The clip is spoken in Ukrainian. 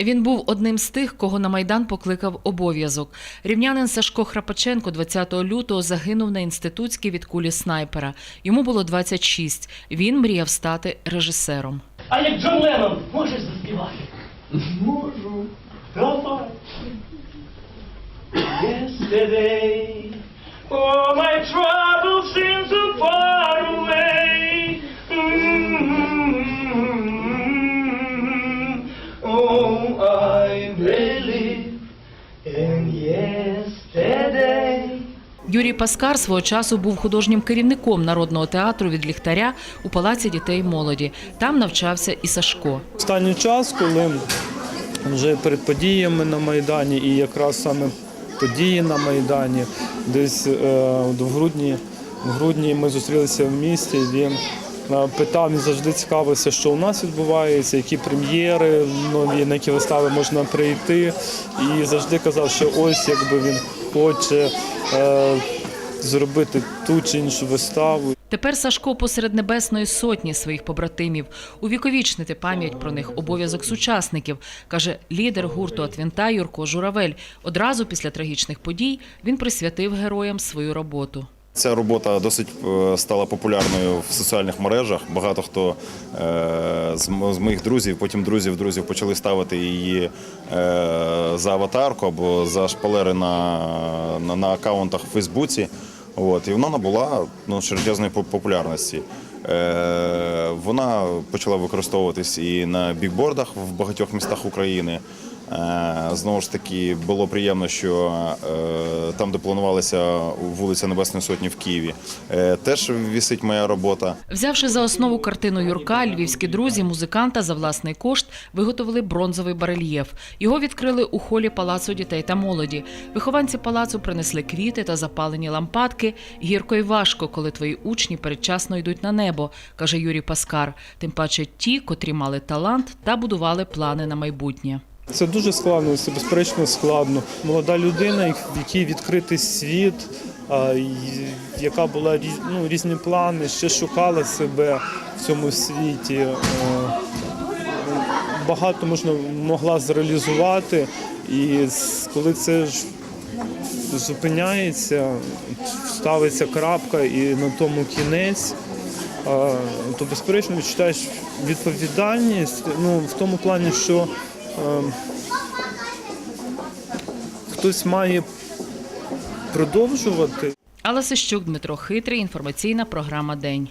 Він був одним з тих, кого на майдан покликав обов'язок. Рівнянин Сашко Храпаченко 20 лютого загинув на інститутській від кулі снайпера. Йому було 26. Він мріяв стати режисером. А як Джон Леннон, можеш заспівати? Можу. Давай. Yesterday, all Юрій Паскар свого часу був художнім керівником народного театру від ліхтаря у палаці дітей і молоді. Там навчався і Сашко. Останній час, коли вже перед подіями на Майдані, і якраз саме події на Майдані, десь е, в грудні, в грудні ми зустрілися в місті. Він е, питав, він завжди цікавився, що у нас відбувається, які прем'єри нові, на які вистави можна прийти. І завжди казав, що ось якби він хоче е, зробити ту чи іншу виставу. Тепер Сашко посеред небесної сотні своїх побратимів увіковічнити пам'ять про них обов'язок сучасників, каже лідер гурту Атвінта Юрко Журавель. Одразу після трагічних подій він присвятив героям свою роботу. Ця робота досить е, стала популярною в соціальних мережах. Багато хто е, з моїх друзів, потім друзів друзів почали ставити її е, за аватарку або за шпалери на, на, на аккаунтах в Фейсбуці. От, і вона набула ну, серйозної популярності. Е, вона почала використовуватись і на бікбордах в багатьох містах України. Е, Знову ж таки, було приємно, що е, там, де планувалася вулиця Небесної Сотні в Києві, теж вісить моя робота. Взявши за основу картину Юрка, львівські друзі музиканта за власний кошт виготовили бронзовий барельєф. Його відкрили у холі палацу дітей та молоді. Вихованці палацу принесли квіти та запалені лампадки. Гірко й важко, коли твої учні передчасно йдуть на небо, каже Юрій Паскар. Тим паче ті, котрі мали талант та будували плани на майбутнє. Це дуже складно, це безперечно складно. Молода людина, в якій відкритий світ, яка була ну, різні плани, ще шукала себе в цьому світі. е, Багато можна могла зреалізувати, і коли це ж зупиняється, ставиться крапка і на тому кінець. То безперечно відчуваєш відповідальність ну, в тому плані, що ем, хтось має продовжувати. Алла Сищук, Дмитро Хитрий. Інформаційна програма День.